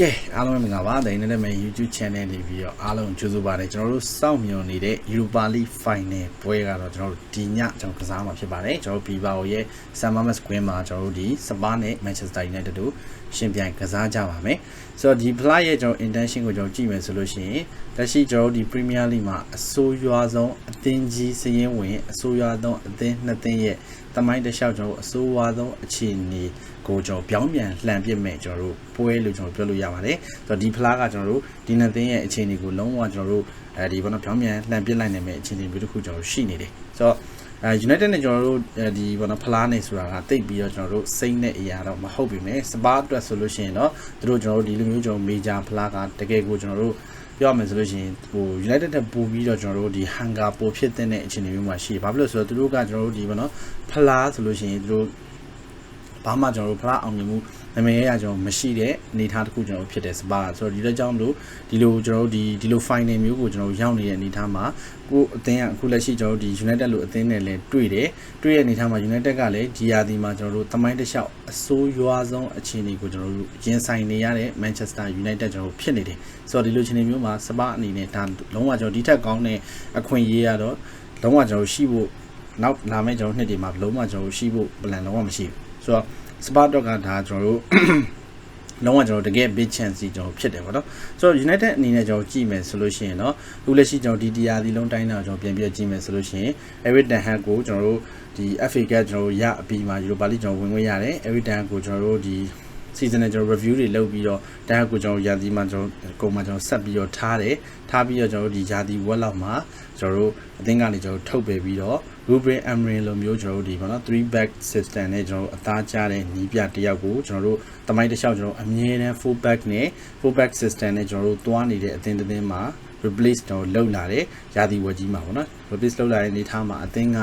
ကဲအားလုံးပဲမင်္ဂလာပါဒိန်နဲ့မဲ့ YouTube channel နေပြီးတော့အားလုံးကြိုဆိုပါတယ်ကျွန်တော်တို့စောင့်မျှော်နေတဲ့ Europa League Final ပွဲကတော့ကျွန်တော်တို့ဒီညကျွန်တော်ကစားမှာဖြစ်ပါတယ်ကျွန်တော်တို့ Bilbao ရဲ့ San Mamés Square မှာကျွန်တော်တို့ဒီ Spa နဲ့ Manchester United တို့ ရှင်ပြိုင်ကစားကြပါမယ်ဆိုတော့ဒီ Fly ရဲ့ကျွန်တော် intention ကိုကျွန်တော်ကြည့်မယ်ဆိုလို့ရှိရင်လက်ရှိကျွန်တော်တို့ဒီ Premier League မှာအဆိုးရွားဆုံးအသင်းကြီးစည်ရင်းဝင်အဆိုးရွားဆုံးအသင်းနှစ်သင်းရဲ့တမိုင်းတစ်လျှောက်ကျွန်တော်တို့အဆိုးရွားဆုံးအခြေအနေကိုကျွန်တော်ပြောင်းပြန်လှန်ပြစ်မဲ့ကျွန်တော်တို့ပွဲလို့ကျွန်တော်ပြောလို့ရပါတယ်ဆိုတော့ဒီဖလားကကျွန်တော်တို့ဒီနှစ်သင်းရဲ့အခြေအနေကိုလုံးဝကျွန်တော်တို့အဲဒီဘောနော်ပြောင်းပြန်လှန်ပြစ်လိုက်နိုင်မဲ့အခြေအနေမျိုးတစ်ခုကျွန်တော်တို့ရှိနေတယ်ဆိုတော့ အဲ United နဲ့ကျွန်တော်တို့ဒီဘောနော်ဖလားနေဆိုတာကတိတ်ပြီးတော့ကျွန်တော်တို့စိတ်နဲ့အရာတော့မဟုတ်ပြီမယ်စပါအတွက်ဆိုလို့ရှိရင်တော့တို့ကျွန်တော်တို့ဒီလိုမျိုးကျွန်တော် major ဖလားကတကယ်ကိုကျွန်တော်တို့ပြောရမယ်ဆိုလို့ရှိရင်ဟို United တက်ပို့ပြီးတော့ကျွန်တော်တို့ဒီ hunger ပို့ဖြစ်တဲ့အခြေအနေမျိုးမှာရှိတယ်။ဘာဖြစ်လို့လဲဆိုတော့သူတို့ကကျွန်တော်တို့ဒီဘောနော်ဖလားဆိုလို့ရှိရင်သူတို့ ဘာမှကျွန်တော်တို့ဖလားအောင်မြင်မှုနာမည်ရကျွန်တော်မရှိတဲ့အနေအထားတစ်ခုကျွန်တော်ဖြစ်တဲ့စပါဆိုတော့ဒီလိုကြောင့်မလို့ဒီလိုကျွန်တော်တို့ဒီဒီလို final မျိုးကိုကျွန်တော်ရောက်နေတဲ့အနေအထားမှာကိုအသင်းကအခုလက်ရှိကျွန်တော်တို့ဒီ United လို့အသင်းနဲ့လည်းတွေ့တယ်တွေ့တဲ့အနေအထားမှာ United ကလည်းဒီယာဒီမှာကျွန်တော်တို့တမိုင်းတစ်လျှောက်အဆိုးရွားဆုံးအခြေအနေကိုကျွန်တော်တို့ရင်ဆိုင်နေရတဲ့ Manchester United ကျွန်တော်တို့ဖြစ်နေတယ်ဆိုတော့ဒီလိုအခြေအနေမျိုးမှာစပါအနေနဲ့ဒါလုံးဝကျွန်တော်ဒီထက်ကောင်းတဲ့အခွင့်အရေးရတော့လုံးဝကျွန်တော်ရှိဖို့နောက်လာမယ့်ကျွန်တော်နှစ်တွေမှာလုံးဝကျွန်တော်ရှိဖို့ plan လုံးဝမရှိဘူး ဆိုတော့ spot dot ကဒါကျွန်တော်တို့လုံးဝကျွန်တော်တကယ် big chance ကျွန်တော်ဖြစ်တယ်ပေါ့နော်ဆိုတော့ United အနေနဲ့ကျွန်တော်ကြည့်မယ်ဆိုလို့ရှိရင်တော့အခုလက်ရှိကျွန်တော်ဒီတရားဒီလုံးတိုင်းတော့ကျွန်တော်ပြန်ပြည့်ကြည့်မယ်ဆိုလို့ရှိရင် Eric Ten Hag ကိုကျွန်တော်တို့ဒီ FA Cup ကျွန်တော်တို့ရအပြီးမှာယူရိုပါလိကျွန်တော်ဝင်ခွင့်ရတယ် Eric Ten Hag ကိုကျွန်တော်တို့ဒီ season နဲ့ကျွန်တော် review တွေလုပ်ပြီးတော့တန်းကိုကျွန်တော်ရာသီမှာကျွန်တော်ကိုမှကျွန်တော်ဆက်ပြီးတော့ထားတယ်ထားပြီးတော့ကျွန်တော်ဒီရာသီဝက်လောက်မှာကျွန်တော်တို့အသင်းကနေကျွန်တော်ထုတ်ပယ်ပြီးတော့ Ruben Amorim လိုမျိုးကျွန်တော်တို့ဒီပေါ့နော်3 back system နဲ့ကျွန်တော်အသားကျတဲ့နီးပြတယောက်ကိုကျွန်တော်တို့တမိုင်းတစ်လျှောက်ကျွန်တော်အမြဲတမ်း full back နဲ့ full back system နဲ့ကျွန်တော်တို့သွားနေတဲ့အသင်းတစ်သင်းမှာ replace ကျွန်တော်လုပ်လာတဲ့ရာသီဝက်ကြီးမှာပေါ့နော် replace လုပ်လာတဲ့အနေထားမှာအသင်းက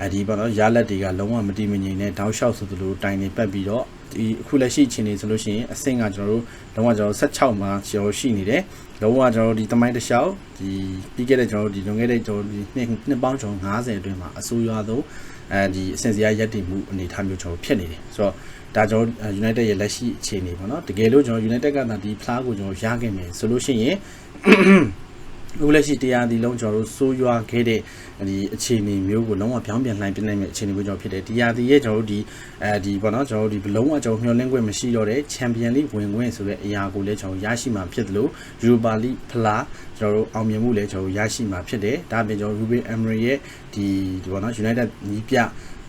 အဲဒီပေါ့နော်ရလက်တွေကလုံးဝမတိမငြိမ်နဲ့တောက်လျှောက်ဆိုသလိုတိုင်နေပတ်ပြီးတော့ ဒီအခုလက်ရှိအခြေအနေဆိုလို့ရှိရင်အဆင့်ကကျွန်တော်တို့လုံးဝကျွန်တော်16မှာကျော်ရှိနေတယ်လုံးဝကျွန်တော်တို့ဒီတမိုင်းတစ်လျှောက်ဒီပြီးခဲ့တဲ့ကျွန်တော်တို့ဒီလွန်ခဲ့တဲ့ကျွန်တော်ဒီနှစ်နှစ်ပေါင်းကျော်90အတွင်းမှာအဆိုးရွားဆုံးအဲဒီအဆင့်စရာရက်တည်မှုအနေအထားမျိုးကျွန်တော်ဖြစ်နေတယ်ဆိုတော့ဒါကျွန်တော် United ရဲ့လက်ရှိအခြေအနေပေါ့နော်တကယ်လို့ကျွန်တော် United ကသာဒီဖလားကိုကျွန်တော်ရခဲ့မယ်ဆိုလို့ရှိရင်အခုလက်ရှိတရားဒီလုံးကျွန်တော်တို့စိုးရွားခဲ့တဲ့ ဒီအခြေအနေမျိုးကိုလုံးဝပြောင်းပြန်လှန်ပြနိုင်မယ့်အခြေအနေမျိုးကျွန်တော်ဖြစ်တယ်တရားဒီရဲ့ကျွန်တော်တို့ဒီအဲဒီပေါ့နော်ကျွန်တော်တို့ဒီဘလုံးဝကျွန်တော်မျှော်လင့်ခွင့်မရှိတော့တဲ့ချန်ပီယံလိဝင်ခွင့်ဆိုတဲ့အရာကိုလည်းကျွန်တော်ရရှိမှာဖြစ်တယ်လို့ယူရိုပါလိဖလားကျွန်တော်တို့အောင်မြင်မှုလည်းကျွန်တော်ရရှိမှာဖြစ်တယ်ဒါပြင်ကျွန်တော် Ruben Emery ရဲ့ဒီဒီပေါ့နော် United ညီးပြ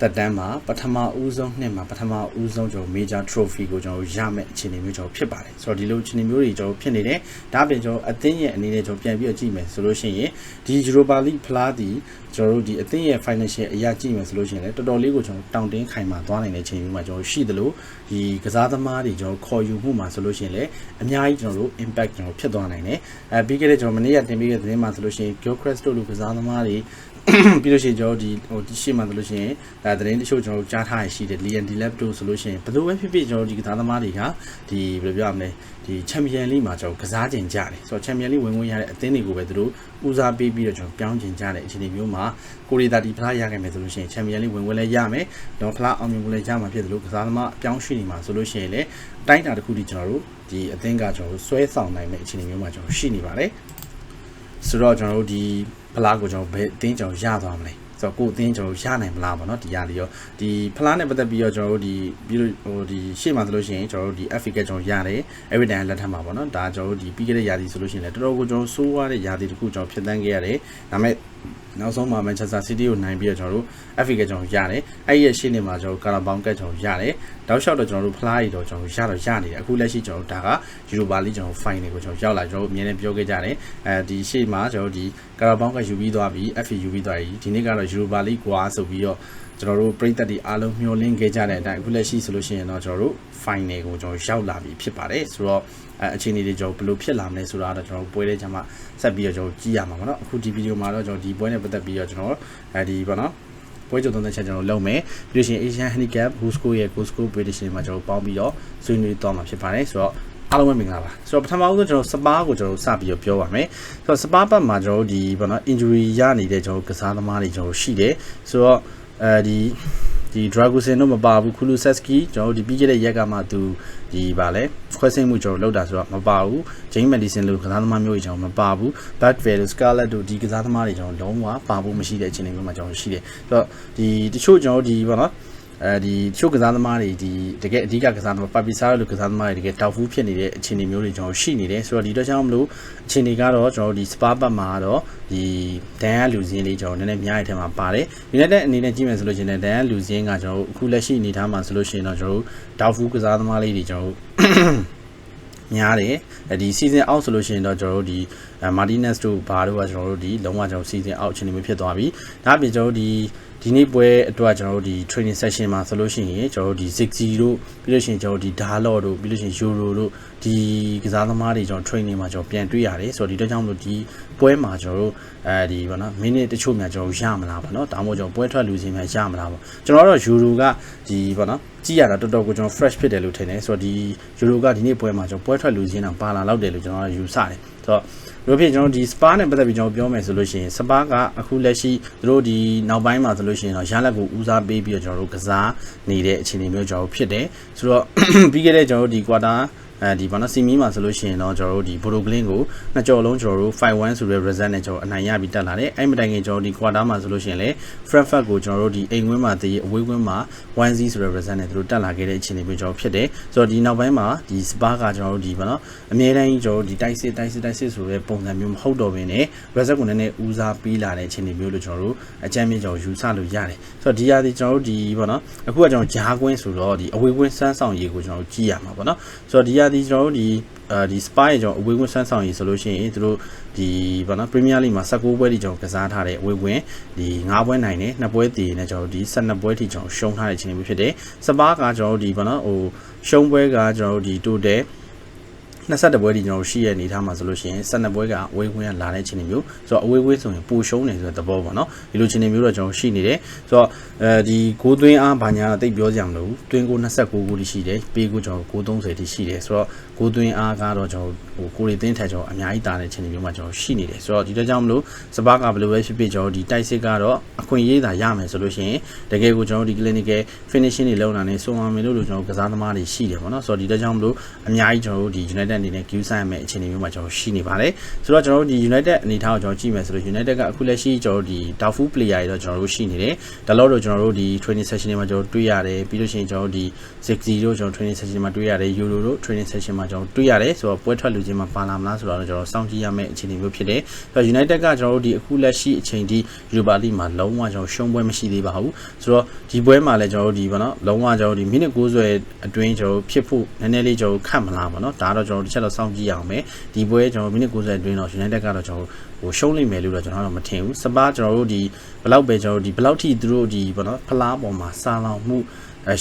တက်တန်းမှာပထမဦးဆုံးနှစ်မှာပထမဦးဆုံးကျွန်တော် major trophy ကိုကျွန်တော်ရမယ့်အခြေအနေမျိုးကျွန်တော်ဖြစ်ပါတယ်ဆိုတော့ဒီလိုအခြေအနေမျိုးတွေကျွန်တော်ဖြစ်နေတယ်ဒါပြင်ကျွန်တော်အသင်းရဲ့အနေနဲ့ကျွန်တော်ပြန်ပြီးတော့ကြည့်မယ်ဆိုလို့ရှိရင်ဒီ Europa League ဖလားဒီ ကျွန်တော်တို့ဒီအသင်းရဲ့ financial အရာကြည့်မယ်ဆိုလို့ရှိရင်လည်းတော်တော်လေးကိုကျွန်တော်တောင်းတင်းခိုင်မာသွားနိုင်တဲ့အခြေအနေမျိုးမှာကျွန်တော်ရှိသလိုဒီကစားသမားတွေကျွန်တော်ခေါ်ယူမှုမှာဆိုလို့ရှိရင်လည်းအများကြီးကျွန်တော်တို့ impact ကျွန်တော်ဖြစ်သွားနိုင်တယ်အဲပြီးခဲ့တဲ့ကျွန်တော်မနေ့ကတင်ပေးခဲ့တဲ့သတင်းမှာဆိုလို့ရှိရင် Gilchrist တို့လူကစားသမားတွေ ပြီးလို့ရှိရင်ကျွန်တော်ဒီဟိုဒီရှေ့မှာဆိုလို့ရှိရင်ဒါသတင်းတချို့ကျွန်တော်ကြားထားရရှိတယ် Lian Delap တို့ဆိုလို့ရှိရင်ဘယ်လိုပဲဖြစ်ဖြစ်ကျွန်တော်ဒီကစားသမားတွေကဒီဘယ်လိုပြောရမလဲဒီချန်ပီယံလိမှာကျွန်တော်ကစားကျင်ကြတယ်ဆိုတော့ချန်ပီယံလိဝင်ဝင်ရတဲ့အသင်းတွေကိုပဲသူတို့ဦးစားပေးပြီးတော့ကျွန်တော်ပြောင်းကျင်ကြတဲ့အခြေအနေမျိုးမှာကိုရီတာဒီဖလားရခဲ့မယ်ဆိုလို့ရှိရင်ချန်ပီယံလိဝင်ဝင်လည်းရမယ်တော့ဖလားအောင်မြင်မှုလည်းရမှာဖြစ်တယ်လို့ကစားသမားအပြောင်းရွှေ့နေမှာဆိုလို့ရှိရင်လည်းအတိုင်းအတာတစ်ခုထိကျွန်တော်တို့ဒီအသင်းကကျွန်တော်တို့ဆွဲဆောင်နိုင်မယ့်အခြေအနေမျိုးမှာကျွန်တော်ရှိနေပါတယ် ဆိုတော့ကျွန်တော်တို့ဒီဖလားကိုကျွန်တော်ဘယ်အသင်းကျွန်တော်ရသွားမလဲဆိုတော့ကိုအသင်းကျွန်တော်ရနိုင်မလားပေါ့နော်ဒီရလေးရောဒီဖလားနဲ့ပတ်သက်ပြီးတော့ကျွန်တော်တို့ဒီပြီးလို့ဟိုဒီရှေ့မှာဆိုလို့ရှိရင်ကျွန်တော်တို့ဒီ Africa ကျွန်တော်ရတယ် Everyday လက်ထက်မှာပေါ့နော်ဒါကျွန်တော်တို့ဒီပြီးခဲ့တဲ့ရာသီဆိုလို့ရှိရင်လည်းတော်တော်ကိုကျွန်တော်စိုးရတဲ့ရာသီတစ်ခုကျွန်တော်ဖြစ်တန်းခဲ့ရတယ်ဒါပေမဲ့ နောက်ဆုံးမှာ Manchester City ကိုနိုင်ပြီးတော့ကျွန်တော်တို့ FA ကကျွန်တော်ရတယ်အဲ့ဒီရဲ့ရှေ့နေမှာကျွန်တော် Carabao ကကျွန်တော်ရတယ်တောက်လျှောက်တော့ကျွန်တော်တို့ fly တော့ကျွန်တော်ရတော့ရနေတယ်အခုလက်ရှိကျွန်တော်ဒါက Europa League ကျွန်တော် final ကိုကျွန်တော်ရောက်လာကျွန်တော်အမြဲတမ်းပြောခဲ့ကြတယ်အဲဒီရှေ့မှာကျွန်တော်ဒီ Carabao ကယူပြီးသွားပြီး FA ယူပြီးသွားပြီဒီနေ့ကတော့ Europa League ကွာဆိုပြီးတော့ကျွန်တော်တို့ပြည်သက်တွေအားလုံးမျှော်လင့်ခဲ့ကြတဲ့အတိုင်းအခုလက်ရှိဆိုလို့ရှိရင်တော့ကျွန်တော်တို့ final ကိုကျွန်တော်ရောက်လာပြီဖြစ်ပါတယ်ဆိုတော့ အဲအခြေအနေတွေကျွန်တော်ဘယ်လိုဖြစ်လာမလဲဆိုတာတော့ကျွန်တော်ပွဲတဲ့ချိန်မှာဆက်ပြီးတော့ကျွန်တော်ကြည့်ရမှာပေါ့နော်အခုဒီဗီဒီယိုမှာတော့ကျွန်တော်ဒီပွဲနဲ့ပတ်သက်ပြီးတော့ကျွန်တော်အဲဒီပေါ့နော်ပွဲကြုံသုံးတဲ့ချက်ကျွန်တော်လုပ်မယ်ပြီးလို့ရှိရင် Asian Handicap Boosko ရဲ့ Boosko Prediction မှာကျွန်တော်ပေါင်းပြီးတော့ဆွေးနွေးသွားမှာဖြစ်ပါတယ်ဆိုတော့အားလုံးပဲမင်္ဂလာပါဆိုတော့ပထမဦးဆုံးကျွန်တော်စပါးကိုကျွန်တော်စပြီးတော့ပြောပါမယ်ဆိုတော့စပါးဘက်မှာကျွန်တော်ဒီဘောနော် injury ရနေတဲ့ကျွန်တော်ကစားသမားတွေကျွန်တော်ရှိတယ်ဆိုတော့အဲဒီ ဒီ Dragusin တို့မပါဘူး Kulusevski ကျွန်တော်တို့ဒီပြီးခဲ့တဲ့ရက်ကမှသူဒီဗာလဲခွဲစိတ်မှုကျွန်တော်လောက်တာဆိုတော့မပါဘူး James Madison လို့ကစားသမားမျိုးကြီးကျွန်တော်မပါဘူး Bad Vale Scarlett တို့ဒီကစားသမားတွေကျွန်တော်လုံးဝပါဖို့မရှိတဲ့အခြေအနေမျိုးမှာကျွန်တော်ရှိတယ်ဆိုတော့ဒီတချို့ကျွန်တော်ဒီဗောနော် အဲဒီတချို့ကစားသမားတွေဒီတကယ်အဓိကကစားသမားပါပီဆာလို့ကစားသမားတွေတကယ်တောက်ဖူးဖြစ်နေတဲ့အခြေအနေမျိုးတွေကျွန်တော်ရှိနေတယ်ဆိုတော့ဒီတော့ကြောင့်မလို့အခြေအနေကတော့ကျွန်တော်ဒီစပါဘတ်မှာတော့ဒီဒန်ရလူစင်းလေးကျွန်တော်နည်းနည်းများရတဲ့ထဲမှာပါတယ် United အနေနဲ့ကြည့်မယ်ဆိုလို့ရှိရင်ဒန်ရလူစင်းကကျွန်တော်အခုလက်ရှိအနေထားမှာဆိုလို့ရှိရင်တော့ကျွန်တော်တောက်ဖူးကစားသမားလေးတွေကျွန်တော်များတယ်ဒီ season out ဆိုလို့ရှိရင်တော့ကျွန်တော်တို့ဒီ Martinez တို့ဘာတို့ကကျွန်တော်တို့ဒီလုံးဝကျွန်တော် season out အခြေအနေမျိုးဖြစ်သွားပြီဒါအပြင်ကျွန်တော်တို့ဒီ ဒီနေ့ပွဲအတွက်ကျွန်တော်တို့ဒီ training session မှာဆိုလို့ရှိရင်ကျွန်တော်တို့ဒီ60တို့ပြီးလို့ရှိရင်ကျွန်တော်တို့ဒီ Darlow တို့ပြီးလို့ရှိရင် Euro တို့ဒီကစားသမားတွေကျွန်တော် training မှာကျွန်တော်ပြန်တွေ့ရတယ်ဆိုတော့ဒီတော့ကြောင့်မလို့ဒီပွဲမှာကျွန်တော်တို့အဲဒီဗောနော် minute တချို့များကျွန်တော်ရမလားဗောနော်ဒါမှမဟုတ်ကျွန်တော်ပွဲထွက်လူချင်းများရမလားဗောကျွန်တော်တို့ Euro ကဒီဗောနော်ကြည့်ရတာတော်တော်ကိုကျွန်တော် fresh ဖြစ်တယ်လို့ထင်တယ်ဆိုတော့ဒီ Euro ကဒီနေ့ပွဲမှာကျွန်တော်ပွဲထွက်လူချင်းတော့ပါလာလောက်တယ်လို့ကျွန်တော်ယူဆတယ်ဆိုတော့ တို့ဖြစ်ကျွန်တော်ဒီ spa နဲ့ပတ်သက်ပြီးကျွန်တော်ပြောမယ်ဆိုလို့ရှိရင် spa ကအခုလက်ရှိတို့ဒီနောက်ပိုင်းမှာဆိုလို့ရှိရင်တော့ရလက်ကိုဦးစားပေးပြီးတော့ကျွန်တော်တို့ကစားနေတဲ့အခြေအနေမျိုးကျွန်တော်ဖြစ်တယ်ဆိုတော့ပြီးခဲ့တဲ့ကျွန်တော်တို့ဒီ quarter အဲဒီဘာနော်စီမီမှာဆိုလို့ရှိရင်တော့ကျွန်တော်တို့ဒီဘိုလိုဂလင်းကိုနှစ်ကြော်လုံးကျွန်တော်တို့5-1ဆိုတဲ့ result နဲ့ကျွန်တော်အနိုင်ရပြီးတက်လာတယ်အဲ့မတိုင်ခင်ကျွန်တော်ဒီ quarter မှာဆိုလို့ရှိရင်လေ Frankfurt ကိုကျွန်တော်တို့ဒီအိမ်ဝင်းမှာတည်အဝေးဝင်းမှာ1-0ဆိုတဲ့ result နဲ့သူတို့တက်လာခဲ့တဲ့အခြေအနေမျိုးကျွန်တော်ဖြစ်တယ်ဆိုတော့ဒီနောက်ပိုင်းမှာဒီ Spa ကကျွန်တော်တို့ဒီဘာနော်အမြဲတမ်းကျွန်တော်တို့ဒီတိုက်စစ်တိုက်စစ်တိုက်စစ်ဆိုတဲ့ပုံစံမျိုးမဟုတ်တော့ဘဲနဲ့ result ကိုနည်းနည်းဦးစားပေးလာတဲ့အခြေအနေမျိုးလို့ကျွန်တော်တို့အကြမ်းမြင့်ကျွန်တော်ယူဆလို့ရတယ်ဆိုတော့ဒီရာဒီကျွန်တော်တို့ဒီဘာနော်အခုကကျွန်တော်ဂျားကွင်းဆိုတော့ဒီအဝေးကွင်းစမ်းဆောင်ရေးကိုကျွန်တော်တို့ကြည့်ရမှာပေါ့နော်ဆိုတော့ဒီရာဒီကျွန်တော်တို့ဒီအဲဒီ spy ကျွန်တော်အဝေးကွင်းဆန်းဆောင်ရေးဆိုလို့ရှိရင်သူတို့ဒီဘာနော် Premier League မှာ16ပွဲထိကျွန်တော်ကစားထားတဲ့အဝေးကွင်းဒီ9ပွဲနိုင်တယ်2ပွဲတည်နေကျွန်တော်ဒီ12ပွဲထိကျွန်တော်ရှုံးထားတဲ့အချိန်မျိုးဖြစ်တယ်စပါးကကျွန်တော်ဒီဘာနော်ဟိုရှုံးပွဲကကျွန်တော်ဒီ total 21ပွဲဒီကျွန်တော်ရှိရအနေထားမှာဆိုလို့ရှိရင်12ပွဲကအဝေးကွင်းကလာတဲ့ချိန်မျိုးဆိုတော့အဝေးကွင်းဆိုရင်ပိုရှုံးနေဆိုတဲ့သဘောပေါ့နော်ဒီလိုချိန်မျိုးတော့ကျွန်တော်ရှိနေတယ်ဆိုတော့အဲဒီဂိုးသွင်းအားဘာညာတိတ်ပြောကြမလို့သွင်းကို29ဂိုးရှိတယ်ပေးကိုကျွန်တော်ဂိုး30တိရှိတယ်ဆိုတော့ ဂိုးသွင်းအားကတော့ကျွန်တော်ဟိုကိုရီသင်းထက်ကျွန်တော်အများကြီးတာတဲ့ချိန်မျိုးမှာကျွန်တော်ရှိနေတယ်ဆိုတော့ဒီတော့ကြောင့်မလို့စပါးကဘယ်လိုပဲဖြစ်ဖြစ်ကျွန်တော်ဒီတိုက်စစ်ကတော့အခွင့်အရေးသာရမယ်ဆိုလို့ရှိရင်တကယ်ကိုကျွန်တော်ဒီ clinical finishing တွေလုပ်တာနဲ့စုံအောင်မယ်လို့ကျွန်တော်ကစားသမားတွေရှိတယ်ပေါ့နော်ဆိုတော့ဒီတော့ကြောင့်မလို့အများကြီးကျွန်တော်တို့ဒီ United အနေနဲ့ queue ဆိုင်ရမယ့်အခြေအနေမျိုးမှာကျွန်တော်ရှိနေပါတယ်ဆိုတော့ကျွန်တော်တို့ဒီ United အနေထားကိုကျွန်တော်ကြည့်မယ်ဆိုလို့ United ကအခုလက်ရှိကျွန်တော်တို့ဒီ doubtful player တွေတော့ကျွန်တော်တို့ရှိနေတယ်ဒါလို့တော့ကျွန်တော်တို့ဒီ training session တွေမှာကျွန်တော်တွေ့ရတယ်ပြီးလို့ရှိရင်ကျွန်တော်တို့ဒီ60တို့ကျွန်တော် training session မှာတွေ့ရတယ် Euro တို့ training session မှာကျွန်တော်တွေ့ရတယ်ဆိုတော့ပွဲထွက်လူချင်းမှာပါလာမလားဆိုတော့ကျွန်တော်စောင့်ကြည့်ရမယ့်အခြေအနေမျိုးဖြစ်တယ်ဆိုတော့ United ကကျွန်တော်တို့ဒီအခုလက်ရှိအချိန်ဒီ Europa League မှာလုံးဝကျွန်တော်ရှုံးပွဲမရှိသေးပါဘူးဆိုတော့ဒီပွဲမှာလည်းကျွန်တော်တို့ဒီပေါ့နော်လုံးဝကျွန်တော်ဒီမိနစ်90အတွင်းကျွန်တော်ဖြစ်ဖို့နည်းနည်းလေးကျွန်တော်ခတ်မလားပေါ့နော်ဒါတော့ကျွန်တော်တစ်ချက်တော့စောင့်ကြည့်ရအောင်မယ်ဒီပွဲကျွန်တော်မိနစ်90အတွင်းတော့ United ကတော့ကျွန်တော်ဟိုရှုံးနိုင်မယ်လို့တော့ကျွန်တော်တော့မထင်ဘူးစပါးကျွန်တော်တို့ဒီဘလောက်ပဲကျွန်တော်တို့ဒီဘလောက်ထိသူတို့ဒီပေါ့နော်ဖလားပေါ်မှာစာလောင်မှု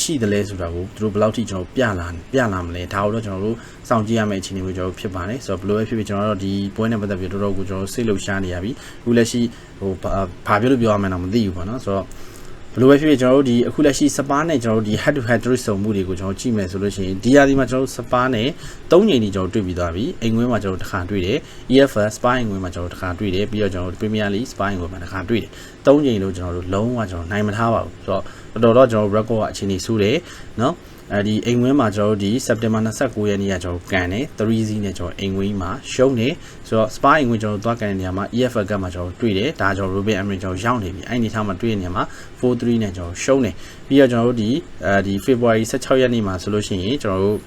ရှိတယ်လဲဆိုတာကိုသူတို့ဘယ်လောက်ထိကျွန်တော်ပြလာပြလာမလဲဒါကိုတော့ကျွန်တော်တို့စောင့်ကြည့်ရမယ့်အခြေအနေမျိုးကျွန်တော်ဖြစ်ပါတယ်ဆိုတော့ဘယ်လိုပဲဖြစ်ဖြစ်ကျွန်တော်တို့ဒီပွဲနဲ့ပတ်သက်ပြီးတော်တော်ကိုကျွန်တော်စိတ်လှုပ်ရှားနေရပြီအခုလက်ရှိဟိုဘာပြောလို့ပြောရမလဲတော့မသိဘူးပေါ့နော်ဆိုတော့ ဘလိုပဲဖြစ်ဖြစ်ကျွန်တော်တို့ဒီအခုလက်ရှိစပါးနဲ့ကျွန်တော်တို့ဒီ head to head တွေ့ဆုံမှုတွေကိုကျွန်တော်ကြည့်မယ်ဆိုလို့ရှိရင်ဒီရာဒီမှာကျွန်တော်တို့စပါးနဲ့၃ချိန်ဒီကျွန်တော်တွေ့ပြီးသွားပြီအိမ်ငွေးမှာကျွန်တော်တစ်ခါတွေ့တယ် EFL စပါးအိမ်ငွေးမှာကျွန်တော်တစ်ခါတွေ့တယ်ပြီးတော့ကျွန်တော်တို့ Premier League စပါးအိမ်ငွေးမှာတစ်ခါတွေ့တယ်၃ချိန်လို့ကျွန်တော်တို့လုံးဝကျွန်တော်နိုင်မထားပါဘူးဆိုတော့တော်တော်တော့ကျွန်တော် record ကအခြေအနေဆိုးတယ်เนาะ အဲဒီအိမ်ဝင်းမှာကျွန်တော်တို့ဒီ September 29ရက်နေ့ကကျွန်တော်ကန်တယ်3 Z နဲ့ကျွန်တော်အိမ်ဝင်းမှာရှုံးတယ်ဆိုတော့ Spa အိမ်ဝင်းကျွန်တော်သွားကန်တဲ့နေရာမှာ EFL ကမှာကျွန်တော်တွေ့တယ်ဒါကျွန်တော် Ruben Amorim ကျွန်တော်ရောက်နေပြီအဲ့ဒီထားမှာတွေ့တဲ့နေရာမှာ4-3နဲ့ကျွန်တော်ရှုံးတယ်ပြီးတော့ကျွန်တော်တို့ဒီအဲဒီ February 16ရက်နေ့မှာဆိုလို့ရှိရင်ကျွန်တော်တို့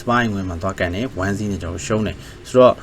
Spa အိမ်ဝင်းမှာသွားကန်တယ်1 Z နဲ့ကျွန်တော်ရှုံးတယ်ဆိုတော့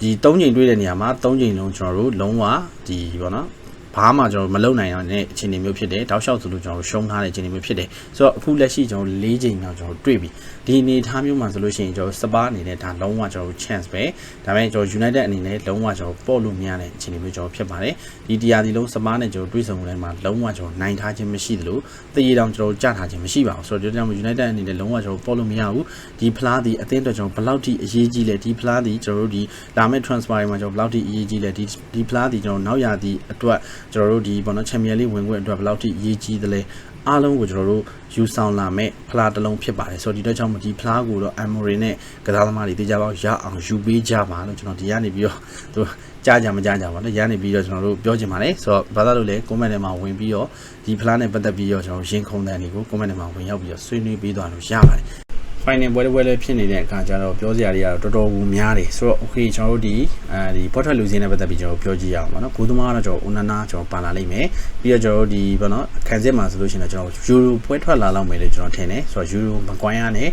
ဒီ၃ချိန်တွေ့တဲ့နေရာမှာ၃ချိန်လုံးကျွန်တော်တို့လုံးဝဒီပေါ့နော် ဘာမှကျွန်တော်မလုံနိုင်အောင်တဲ့အခြေအနေမျိုးဖြစ်တယ်တောက်လျှောက်ဆိုလို့ကျွန်တော်ရှုံးထားတဲ့အခြေအနေမျိုးဖြစ်တယ်ဆိုတော့အခုလက်ရှိကျွန်တော်၄ချိန်မြောက်ကျွန်တော်တွေ့ပြီဒီအနေထားမျိုးမှာဆိုလို့ရှိရင်ကျွန်တော်စပါးအနေနဲ့ဒါလုံးဝကျွန်တော် chance ပဲဒါပေမဲ့ကျွန်တော် United အနေနဲ့လုံးဝကျွန်တော်ပေါ့လို့မရတဲ့အခြေအနေမျိုးကျွန်တော်ဖြစ်ပါတယ်ဒီတရားဒီလုံးစပါးနဲ့ကျွန်တော်တွေ့ဆုံမှုတိုင်းမှာလုံးဝကျွန်တော်နိုင်ထားခြင်းမရှိသလိုတရေတောင်ကျွန်တော်ကြားထားခြင်းမရှိပါဘူးဆိုတော့ဒီကြောင့် United အနေနဲ့လုံးဝကျွန်တော်ပေါ့လို့မရဘူးဒီဖလားဒီအသင်းအတွက်ကျွန်တော်ဘယ်လောက်ထိအရေးကြီးလဲဒီဖလားဒီကျွန်တော်တို့ဒီလာမယ့် transfer မှာကျွန်တော်ဘယ်လောက်ထိအရေးကြီးလဲဒီဒီဖလားဒီကျွန်တော်နောက်ရာသီအတွက်ကျွန်တော်တို့ဒီဘောနော်ချန်ပီယံလိဝင်ခွင့်အတွက်ဘယ်လောက်ထိအရေးကြီးသလဲအားလုံးကိုကျွန်တော်တို့ယူဆောင်လာမဲ့ဖလားတစ်လုံးဖြစ်ပါတယ်ဆိုတော့ဒီတော့ကြောင့်မဒီဖလားကိုတော့ Amory နဲ့ကစားသမားတွေတေချာပေါက်ရအောင်ယူပေးကြပါလို့ကျွန်တော်ဒီကနေပြီးတော့သူကြားကြမကြားကြပါနဲ့ရနေပြီးတော့ကျွန်တော်တို့ပြောချင်ပါတယ်ဆိုတော့ဘာသာလို့လဲ comment ထဲမှာဝင်ပြီးတော့ဒီဖလားနဲ့ပတ်သက်ပြီးတော့ကျွန်တော်ရင်ခုန်တဲ့အနေကို comment ထဲမှာဝင်ရောက်ပြီးတော့ဆွေးနွေးပေးသွားလို့ရပါတယ် final ပွဲတစ်ပွဲလေးဖြစ်နေတဲ့အခါကျတော့ပြောစရာတွေကတော့တော်တော်ကိုများတယ်ဆိုတော့ okay ကျွန်တော်တို့ဒီအဲဒီပေါ်ထွက်လူစင်းနဲ့ပတ်သက်ပြီးကျွန်တော်ပြောကြည့်ရအောင်ပါနော်ကိုသမားကတော့ကျွန်တော် Onana ကျွန်တော်ပါလာလိမ့်မယ်ပြီးတော့ကျွန်တော်တို့ဒီဘာနော်ခံစစ်မှာဆိုလို့ရှိရင်တော့ကျွန်တော် Euro ပွဲထွက်လာလောက်မယ်လို့ကျွန်တော်ထင်တယ်ဆိုတော့ Euro မကွိုင်းရနဲ့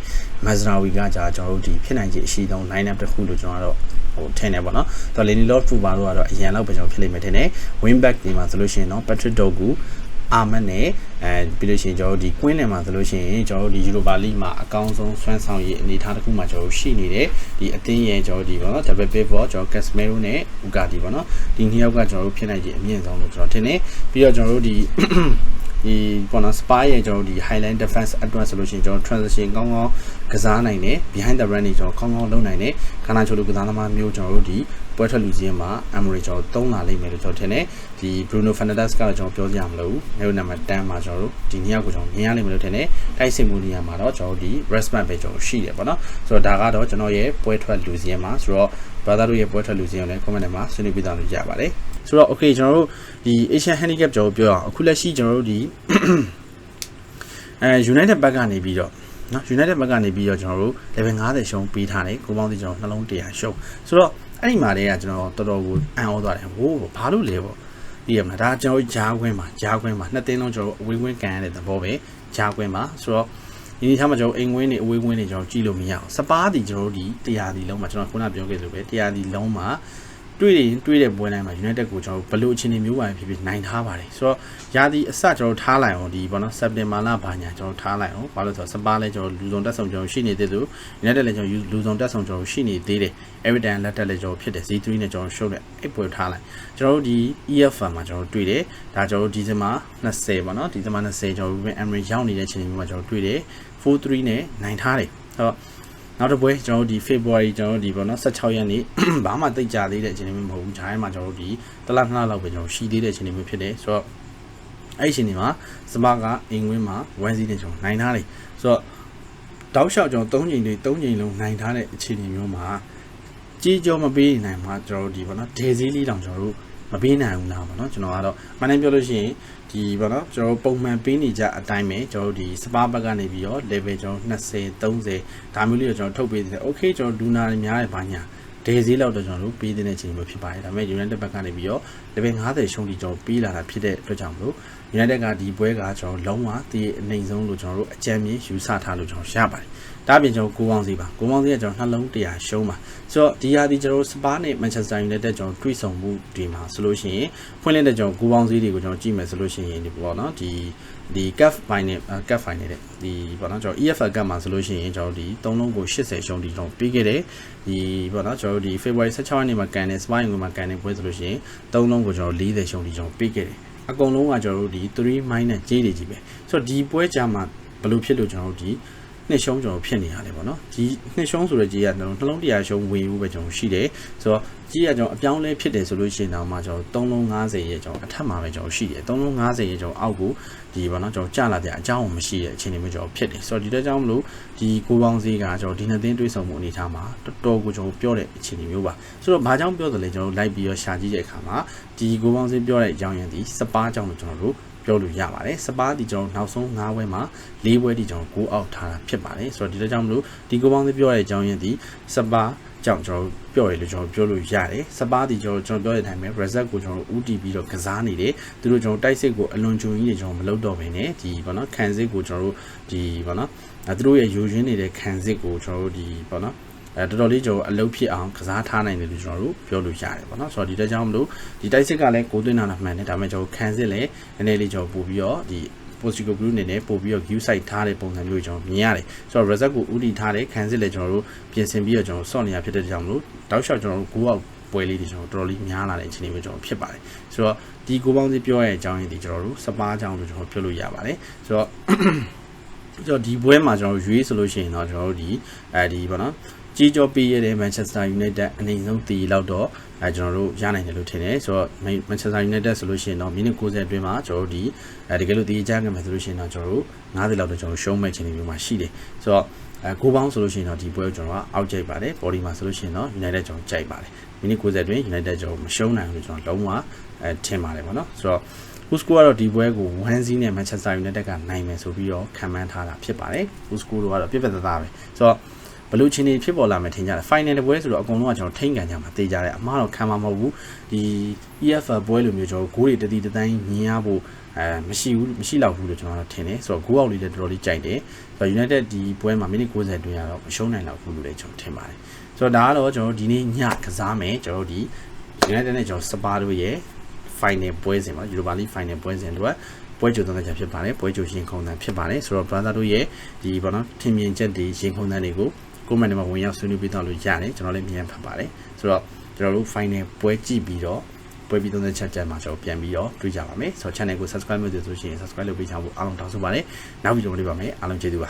Mazraoui ကကြာကျွန်တော်တို့ဒီဖြစ်နိုင်ခြေအရှိဆုံး line up တစ်ခုလို့ကျွန်တော်ကတော့ဟိုထင်တယ်ပေါ့နော်။တော် Lenny Lord Fuba တို့ကတော့အရင်လောက်ပဲကျွန်တော်ဖြစ်လိမ့်မယ်ထင်တယ်။ wing back ဒီမှာဆိုလို့ရှိရင်တော့ Patrick Dogu အာမတ်နဲ့အဲပြီးလို့ရှိရင်ကျွန်တော်တို့ဒီကွင်းလယ်မှာဆိုလို့ရှိရင်ကျွန်တော်တို့ဒီယူရိုပါလိမှာအကောင်းဆုံးဆွမ်းဆောင်ရည်အနေအထားတစ်ခုမှာကျွန်တော်တို့ရှိနေတယ်ဒီအသင်းရဲ့ကျွန်တော်ဒီပေါ့နော် double pivot ကျွန်တော် Casemiro နဲ့ Ugati ပေါ့နော်ဒီနှစ်ယောက်ကကျွန်တော်တို့ဖြစ်နိုင်ခြေအမြင့်ဆုံးလို့ကျွန်တော်ထင်တယ်ပြီးတော့ကျွန်တော်တို့ဒီ ဒီပေါ့နော် spy ရဲ့ကျွန်တော်ဒီ highline defense အတွက်ဆိုလို့ရှိရင်ကျွန်တော် transition ကောင်းကောင်းကစားနိုင်တယ် behind the run တွေကျွန်တော်ကောင်းကောင်းလုပ်နိုင်တယ်ခန္ဓာချိုလိုကစားသမားမျိုးကျွန်တော်တို့ဒီပွဲထွက်လူကြီးမှာ Emery ကျွန်တော်သုံးလာလိမ့်မယ်လို့ကျွန်တော်ထင်တယ်ဒီ Bruno Fernandes ကတော့ကျွန်တော်ပြောကြရမလို့ဘူးနံပါတ်10မှာကျွန်တော်တို့ဒီနှစ်ယောက်ကိုကျွန်တော်မြင်ရလိမ့်မယ်လို့ထင်တယ်တိုက်စစ်မှုနေရာမှာတော့ကျွန်တော်ဒီ respect ပဲကျွန်တော်ရှိတယ်ပေါ့နော်ဆိုတော့ဒါကတော့ကျွန်တော်ရဲ့ပွဲထွက်လူကြီးမှာဆိုတော့ brother တို့ရဲ့ပွဲထွက်လူကြီးကိုလည်း comment ထဲမှာဆွေးနွေးပြသလို့ရပါတယ် ဆိုတော့ okay ကျွန်တော်တို့ဒီ Asian handicap ကျွန်တော်ပြောအောင်အခုလက်ရှိကျွန်တော်တို့ဒီအဲ United ဘက်ကနေပြီးတော့နော် United ဘက်ကနေပြီးတော့ကျွန်တော်တို့ level 50ရှုံးပေးထားတယ်ကိုပေါင်းစီကျွန်တော်နှလုံး100ရှုံးဆိုတော့အဲ့ဒီမှာတည်းကကျွန်တော်တော်တော်ကိုအံ့ဩသွားတယ်ဟိုးဘာလို့လဲပေါ့ဒီရမလားဒါကျွန်တော်ဂျားခွင်းမှာဂျားခွင်းမှာနှစ်သိန်းလုံးကျွန်တော်အဝေးဝင်းကန်ရတဲ့သဘောပဲဂျားခွင်းမှာဆိုတော့ဒီနေ့ထားမှာကျွန်တော်အိမ်ဝင်းနေအဝေးဝင်းနေကျွန်တော်ကြည့်လို့မရအောင်စပါးဒီကျွန်တော်တို့ဒီတရားဒီလုံးမှာကျွန်တော်ခုနပြောခဲ့သလိုပဲတရားဒီလုံးမှာ တွေ့ရင်တွေ့တဲ့ပွဲတိုင်းမှာ United ကိုကျွန်တော်ဘလို့အခြေအနေမျိုးပါဖြစ်ဖြစ်နိုင်ထားပါတယ်ဆိုတော့ယာဒီအစကျွန်တော်ထားလိုက်အောင်ဒီဘောနော်စက်တင်ဘာလဘာညာကျွန်တော်ထားလိုက်အောင်ဘာလို့ဆိုတော့စပါးလဲကျွန်တော်လူစုံတက်ဆောင်ကျွန်တော်ရှိနေသေးလို့ United လည်းကျွန်တော်လူစုံတက်ဆောင်ကျွန်တော်ရှိနေသေးတယ် Everton လက်တက်လည်းကျွန်တော်ဖြစ်တယ် Z3 နဲ့ကျွန်တော်ရှုပ်တဲ့အဲ့ပွဲထားလိုက်ကျွန်တော်တို့ဒီ EFM မှာကျွန်တော်တွေ့တယ်ဒါကျွန်တော်တို့ဒီဇင်ဘာ20ပေါ့နော်ဒီဇင်ဘာ20ကျွန်တော်တို့ Emery ရောက်နေတဲ့ချိန်မျိုးမှာကျွန်တော်တွေ့တယ်4-3နဲ့နိုင်ထားတယ်ဆိုတော့ နောက်တစ်ပွဲကျွန်တော်တို့ဒီ February ကျွန်တော်တို့ဒီပေါ့နော်16ရက်နေ့ဘာမှတိတ်ကြသေးတဲ့အချိန်မျိုးမဟုတ်ဘူးဂျိုင်းမှာကျွန်တော်တို့ဒီတလနှစ်လလောက်ပဲကျွန်တော်ရှိသေးတဲ့အချိန်မျိုးဖြစ်တယ်ဆိုတော့အဲ့ဒီအချိန်ဒီမှာစပါကအင်ဝင်းမှာ1 0နဲ့ကျွန်တော်နိုင်ထားတယ်ဆိုတော့တောက်လျှောက်ကျွန်တော်3ချိန်လေး3ချိန်လုံးနိုင်ထားတဲ့အခြေအနေမျိုးမှာကြီးကြောမပေးနိုင်မှာကျွန်တော်တို့ဒီပေါ့နော်ဒေဇီးလေးတောင်ကျွန်တော်တို့ မပေးနိုင်ဘူးလားပေါ့နော်ကျွန်တော်ကတော့မနိုင်ပြောလို့ရှိရင်ဒီပေါ့နော်ကျွန်တော်ပုံမှန်ပေးနေကြအတိုင်းပဲကျွန်တော်ဒီစပါဘက်ကနေပြီးတော့ level ကျွန်တော်20 30ဒါမျိုးလေးကိုကျွန်တော်ထုတ်ပေးသေးတယ် okay ကျွန်တော်ဒူနာတွေများတယ်ဘာညာဒေးဈေးလောက်တော့ကျွန်တော်တို့ပေးတဲ့ချိန်မျိုးဖြစ်ပါတယ်ဒါပေမဲ့ United ဘက်ကနေပြီးတော့ level 50ရှုံးတီကျွန်တော်ပေးလာတာဖြစ်တဲ့အတွက်ကြောင့်မလို့ United ကဒီပွဲကကျွန်တော်လုံးဝဒီအနေဆုံးလို့ကျွန်တော်တို့အကြံမြင်ယူဆထားလို့ကျွန်တော်ရပါတယ် ဒါပြင်ကျွန်တော်ကိုပေါင်းစီပါကိုပေါင်းစီကကျွန်တော်နှလုံး100ရှုံးပါဆိုတော့ဒီဟာဒီကျွန်တော်စပါနဲ့ Manchester United ကျွန်တော်တွေ့ဆုံမှုဒီမှာဆိုလို့ရှိရင်ဖွင့်လင်းတဲ့ကျွန်တော်ကိုပေါင်းစီတွေကိုကျွန်တော်ကြည့်မယ်ဆိုလို့ရှိရင်ဒီပေါ့နော်ဒီဒီ CAF final CAF final တဲ့ဒီပေါ့နော်ကျွန်တော် EFL CAF မှာဆိုလို့ရှိရင်ကျွန်တော်ဒီ၃လုံးကို80ရှုံးဒီကျွန်တော်ပြီးခဲ့တယ်ဒီပေါ့နော်ကျွန်တော်ဒီ February 16ရက်နေ့မှာကန်တယ် Spine မှာကန်တယ်ပွဲဆိုလို့ရှိရင်၃လုံးကိုကျွန်တော်40ရှုံးဒီကျွန်တော်ပြီးခဲ့တယ်အကုန်လုံးကကျွန်တော်တို့ဒီ3 minus ကြေးတွေကြီးပဲဆိုတော့ဒီပွဲကြာမှာဘယ်လိုဖြစ်လို့ကျွန်တော်တို့ဒီ နှစ်ရှုံးကျွန်တော်ဖြစ်နေရတယ်ပေါ့နော်ဒီနှစ်ရှုံးဆိုတဲ့ကြီးကနှလုံးတရားရှုံးဝင်ဘူးပဲကျွန်တော်ရှိတယ်ဆိုတော့ကြီးကကျွန်တော်အပြောင်းလဲဖြစ်တယ်ဆိုလို့ရှိရင်တော့မှကျွန်တော်3လုံး50ရဲ့ကျွန်တော်အထက်မှာပဲကျွန်တော်ရှိတယ်3လုံး50ရဲ့ကျွန်တော်အောက်ကိုဒီပေါ့နော်ကျွန်တော်ကြာလာတဲ့အကြောင်းမရှိတဲ့အခြေအနေမျိုးကျွန်တော်ဖြစ်တယ်ဆိုတော့ဒီတဲ့ကြောင့်မလို့ဒီကိုပေါင်းစည်းကကျွန်တော်ဒီနှစ်သိန်းတွေးဆောင်မှုအနေထားမှာတော်တော်ကိုကျွန်တော်ပြောတဲ့အခြေအနေမျိုးပါဆိုတော့ဘာကြောင့်ပြောတယ်လဲကျွန်တော်လိုက်ပြီးတော့ရှာကြည့်တဲ့အခါမှာဒီကိုပေါင်းစည်းပြောတဲ့အကြောင်းရင်းဒီစပါးကြောင့်လို့ကျွန်တော်တို့ ပြောလို့ရပါတယ်စပါးဒီကျွန်တော်နောက်ဆုံး9ဝဲမှာ4ဝဲဒီကျွန်တော်ကိုအောက်ထားတာဖြစ်ပါတယ်ဆိုတော့ဒီလိုကြောင့်မလို့ဒီကိုပေါင်းသေးပြောတဲ့အကြောင်းရင်းဒီစပါးကြောင့်ကျွန်တော်ပြောရလို့ကျွန်တော်ပြောလို့ရတယ်စပါးဒီကျွန်တော်ကျွန်တော်ပြောတဲ့အတိုင်းပဲ reset ကိုကျွန်တော်ဦးတည်ပြီးတော့ကစားနေတယ်သူတို့ကျွန်တော်တိုက်စစ်ကိုအလွန်ကြုံကြီးတွေကျွန်တော်မလုပ်တော့ဘဲနဲ့ဒီဘောနော်ခံစစ်ကိုကျွန်တော်တို့ဒီဘောနော်အဲသူတို့ရဲ့ယူရင်းနေတဲ့ခံစစ်ကိုကျွန်တော်တို့ဒီဘောနော် အဲတော်တော်လေးကျွန်တော်အလုပ်ဖြစ်အောင်ကစားထားနိုင်တယ်လို့ကျွန်တော်တို့ပြောလို့ရတယ်ပေါ့နော်ဆိုတော့ဒီတက်ကြောင့်မလို့ဒီတိုက်စစ်ကလည်းကိုသွင်းတာမှန်တယ်ဒါပေမဲ့ကျွန်တော်ခံစစ်လည်းနည်းနည်းလေးကျွန်တော်ပို့ပြီးတော့ဒီ Postigo Group အနေနဲ့ပို့ပြီးတော့ view site ထားတဲ့ပုံစံမျိုးကျွန်တော်မြင်ရတယ်ဆိုတော့ result ကိုဥတည်ထားတဲ့ခံစစ်လည်းကျွန်တော်တို့ပြင်ဆင်ပြီးတော့ကျွန်တော်စောင့်နေရဖြစ်တဲ့ကြောင့်မလို့တောက်လျှောက်ကျွန်တော်တို့ကိုအောင်ပွဲလေးတွေကျွန်တော်တော်တော်လေးများလာတဲ့အခြေအနေမျိုးကျွန်တော်ဖြစ်ပါတယ်ဆိုတော့ဒီကိုပေါင်းစီပြောရတဲ့အကြောင်းရင်းဒီကျွန်တော်တို့စပါးအကြောင်းလို့ကျွန်တော်ပြောလို့ရပါတယ်ဆိုတော့ကျွန်တော်ဒီပွဲမှာကျွန်တော်ရွေးဆိုလို့ရှိရင်တော့ကျွန်တော်တို့ဒီအဲဒီပေါ့နော် ကြီးကျော်ပေးရတဲ့ Manchester United အနေဆုံးတည်လောက်တော့အဲကျွန်တော်တို့ရနိုင်တယ်လို့ထင်တယ်ဆိုတော့ Manchester United ဆိုလို့ရှိရင်တော့မိနစ်90အတွင်းမှာကျွန်တော်တို့ဒီအဲတကယ်လို့တည်ကြမ်းခဲ့မယ်ဆိုလို့ရှိရင်တော့ကျွန်တော်တို့90လောက်တော့ကျွန်တော်ရှုံးမဲ့ခြင်းတွေမျိုးမှာရှိတယ်ဆိုတော့အဲကိုပေါင်းဆိုလို့ရှိရင်တော့ဒီပွဲကိုကျွန်တော်ကအောက်ကြိုက်ပါတယ် body မှာဆိုလို့ရှိရင်တော့ United ကျွန်တော်ကြိုက်ပါတယ်မိနစ်90အတွင်း United ကျွန်တော်မရှုံးနိုင်ဘူးလို့ကျွန်တော်လုံးဝအဲထင်ပါတယ်ပေါ့နော်ဆိုတော့ Usco ကတော့ဒီပွဲကို1-0နဲ့ Manchester United ကနိုင်မယ်ဆိုပြီးတော့ခံမှန်းထားတာဖြစ်ပါတယ် Usco တို့ကတော့ပြည့်ပြည့်သားသားပဲဆိုတော့ ဘလို့ချင်းနေဖြစ်ပေါ်လာမယ်ထင်ကြတယ် final တပွဲဆိုတော့အကုန်လုံးကကျွန်တော်ထိန်းကန်ကြမှာတေးကြတယ်အမှားတော့ခံမှာမဟုတ်ဘူးဒီ EFL ပွဲလိုမျိုးကျွန်တော်ဂိုးတွေတတိတတိုင်းညင်ရဖို့အဲမရှိဘူးမရှိတော့ဘူးလို့ကျွန်တော်တို့ထင်တယ်ဆိုတော့ဂိုးအောက်လေးလည်းတော်တော်လေးကြိုက်တယ်ဆိုတော့ United ဒီပွဲမှာမိနစ်90အတွင်းကတော့မရှုံးနိုင်တော့ဘူးလို့လည်းကျွန်တော်ထင်ပါတယ်ဆိုတော့ဒါကတော့ကျွန်တော်တို့ဒီနေ့ညကစားမယ်ကျွန်တော်တို့ဒီ United နဲ့ကျွန်တော်စပါတို့ရဲ့ final ပွဲစဉ်ပါ Europa League final ပွဲစဉ်တို့ကပွဲကြိုသွန်းတဲ့ချက်ဖြစ်ပါတယ်ပွဲကြိုရင်ခုန်တန်းဖြစ်ပါတယ်ဆိုတော့ brother တို့ရဲ့ဒီဘောနော်ထင်မြင်ချက်တွေရင်ခုန်တန်းတွေကို comment တွေမှာဝင်ရောက်ဆွေးနွေးပေးတော့လို့ရတယ်ကျွန်တော်လည်းမြန်ဖတ်ပါတယ်ဆိုတော့ကျွန်တော်တို့ final ပွဲကြည့်ပြီးတော့ပွဲပြီးသုံးတဲ့ချက်ချက်မှာကျွန်တော်ပြန်ပြီးတော့တွေ့ကြပါမယ်ဆိုတော့ channel ကို subscribe လုပ်လို့ဆိုရှင် subscribe လုပ်ပေးချဖို့အားလုံးတောင်းဆိုပါတယ်နောက်ဗီဒီယိုလေးပါမယ်အားလုံးကျေးဇူးပါ